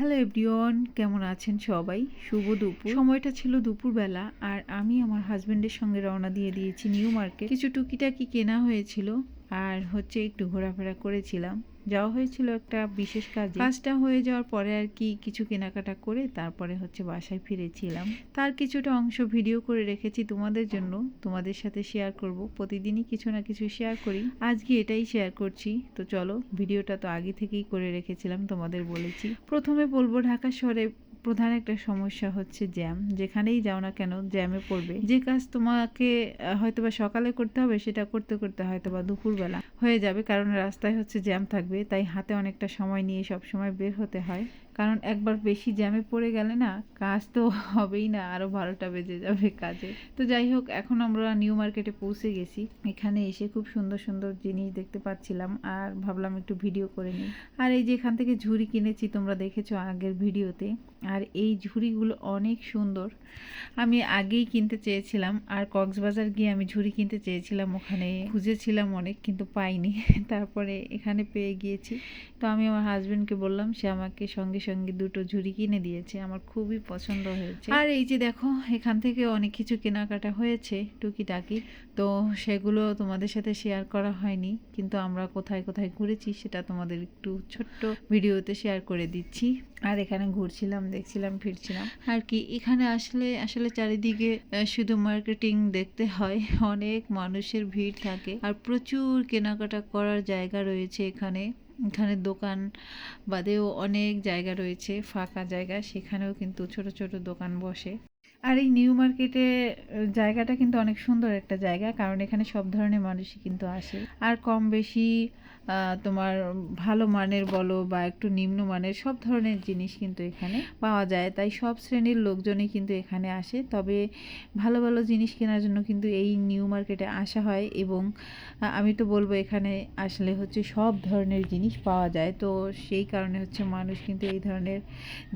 Hello everyone কেমন আছেন সবাই? শুভ দুপুর। সময়টা ছিল দুপুরবেলা আর আমি আমার হাজব্যান্ডের সঙ্গে রওনা দিয়ে দিয়েছি নিউ মার্কেট। কিছু টুকিটাকি কেনা হয়েছিল। আর হচ্ছে একটু ঘোরাফেরা করেছিলাম। যাওয়া হয়েছিল একটা বিশেষ কাজে। কাজটা হয়ে যাওয়ার পরে আর কি কিছু কেনাকাটা করে তারপরে হচ্ছে বাসায় ফিরেছিলাম। তার কিছুটা অংশ ভিডিও করে রেখেছি তোমাদের জন্য, তোমাদের সাথে শেয়ার করব। প্রতিদিনই কিছু না কিছু শেয়ার করি। আজকে এটাই শেয়ার করছি। তো চলো, ভিডিওটা তো আগে থেকেই করে রেখেছিলাম, তোমাদের বলেছি। প্রথমে বলব, ঢাকা শহরে প্রধান একটা সমস্যা হচ্ছে জ্যাম যেখানেই যাও না কেন জ্যামে পড়বে। যে কাজ তোমাকে হয়তোবা সকালে করতে হবে, সেটা করতে করতে হয়তোবা দুপুরবেলা হয়ে যাবে, কারণ রাস্তায় হচ্ছে জ্যাম থাকবে, তাই হাতে অনেকটা সময় নিয়ে সব সময় বের হতে হয়। কারণ একবার বেশি জ্যামে পড়ে গেলে না কাজ তো হবেই না, আরও বারোটা বেজে যাবে কাজে। তো যাই হোক, এখন আমরা নিউ মার্কেটে পৌঁছে গেছি। এখানে এসে খুব সুন্দর সুন্দর জিনিস দেখতে পাচ্ছিলাম আর ভাবলাম একটু ভিডিও করে নিই। আর এই যে এখান থেকে ঝুড়ি কিনেছি, তোমরা দেখেছ আগের ভিডিওতে। আর এই ঝুড়িগুলো অনেক সুন্দর। আমি আগেই কিনতে চেয়েছিলাম আর কক্সবাজার গিয়ে আমি ঝুড়ি কিনতে চেয়েছিলাম। ওখানে খুঁজেছিলাম অনেক, কিন্তু পাইনি। তারপরে এখানে পেয়ে গিয়েছি। তো আমি আমার হাজবেন্ডকে বললাম, সে আমাকে সঙ্গে সঙ্গে দুটো ঝুড়ি কিনে দিয়েছে আমার খুবই পছন্দ হয়েছে। আর এই যে দেখো এখান থেকে অনেক কিছু কেনাকাটা হয়েছে টুকিটাকি তো সেগুলো তোমাদের সাথে শেয়ার করা হয়নি কিন্তু আমরা কোথায় কোথায় ঘুরেছি সেটা তোমাদের একটু ছোট্ট ভিডিওতে শেয়ার করে দিচ্ছি। আর এখানে ঘুরছিলাম দেখছিলাম ফিরছিলাম। আর কি এখানে আসলে আসলে চারিদিকে শুধু মার্কেটিং দেখতে হয় অনেক মানুষের ভিড় থাকে আর প্রচুর কেনাকাটা করার জায়গা রয়েছে এখানে। এখানে দোকান বাদেও অনেক জায়গা রয়েছে ফাঁকা জায়গা সেখানেও কিন্তু ছোট ছোট দোকান বসে। আর এই নিউ মার্কেটে জায়গাটা কিন্তু অনেক সুন্দর একটা জায়গা, কারণ এখানে সব ধরনের মানুষই কিন্তু আসে। আর কম বেশি তোমার ভালো মানের বলো বা একটু নিম্ন মানের সব ধরনের জিনিস কিন্তু এখানে পাওয়া যায়। তাই সব শ্রেণির লোকজনই কিন্তু এখানে আসে। তবে ভালো ভালো জিনিস কেনার জন্য কিন্তু এই নিউ মার্কেটে আসা হয় এবং আমি তো বলব এখানে আসলে হচ্ছে সব ধরনের জিনিস পাওয়া যায়। তো সেই কারণে হচ্ছে মানুষ কিন্তু এই ধরনের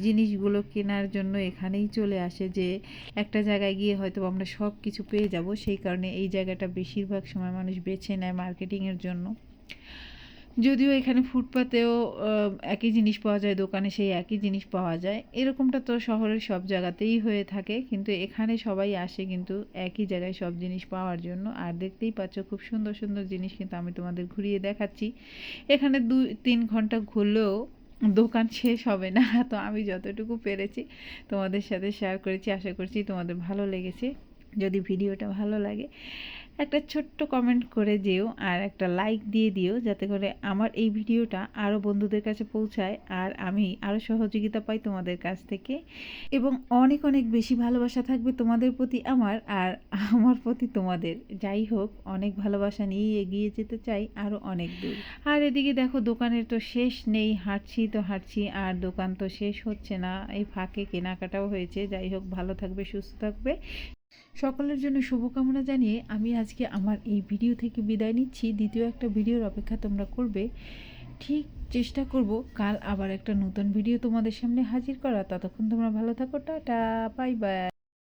জিনিসগুলো কেনার জন্য এখানেই চলে আসে যে একটা জায়গায় গিয়ে হয়তো আমরা সব কিছু পেয়ে যাব। সেই কারণে এই জায়গাটা বেশিরভাগ সময় মানুষ বেছে নেয় মার্কেটিংয়ের জন্য। যদিও এখানে ফুটপাতেও একই জিনিস পাওয়া যায়, দোকানে সেই একই জিনিস পাওয়া যায়। এরকমটা তো শহরের সব জায়গাতেই হয়ে থাকে। কিন্তু এখানে সবাই আসে কিন্তু একই জায়গায় সব জিনিস পাওয়ার জন্য। আর দেখতেই পাচ্ছ খুব সুন্দর সুন্দর জিনিস কিন্তু আমি তোমাদের ঘুরিয়ে দেখাচ্ছি। এখানে দুই তিন ঘণ্টা ঘুরলেও দোকান শেষ হবে না, তো আমি যতটুকু পেরেছি তোমাদের সাথে শেয়ার করেছি, আশা করছি তোমাদের ভালো লেগেছে। যদি ভিডিওটা ভালো লাগে একটা ছোট্ট কমেন্ট করে যেও আর একটা লাইক দিয়ে দিও যাতে করে আমার এই ভিডিওটা আরও বন্ধুদের কাছে পৌঁছায় আর আমি আরও সহযোগিতা পাই তোমাদের কাছ থেকে। এবং অনেক অনেক বেশি ভালোবাসা থাকবে তোমাদের প্রতি আমার আর আমার প্রতি তোমাদের। যাই হোক, অনেক ভালোবাসা নিয়ে এগিয়ে যেতে চাই আরও অনেক দূর। আর এদিকে দেখো, দোকানের তো শেষ নেই, হাঁটছি তো হাঁটছি আর দোকান তো শেষ হচ্ছে না। এই ফাঁকে কেনাকাটাও হয়েছে। যাই হোক, ভালো থাকবে, সুস্থ থাকবে। সকলের জন্য শুভকামনা জানিয়ে আমি আজকে আমার এই ভিডিও থেকে বিদায় নিচ্ছি। দ্বিতীয় একটা ভিডিওর অপেক্ষা তোমরা করবে। ঠিক চেষ্টা করব কাল আবার একটা নতুন ভিডিও তোমাদের সামনে হাজির করা ততক্ষণ তোমরা ভালো থাকো। Tata, bye bye.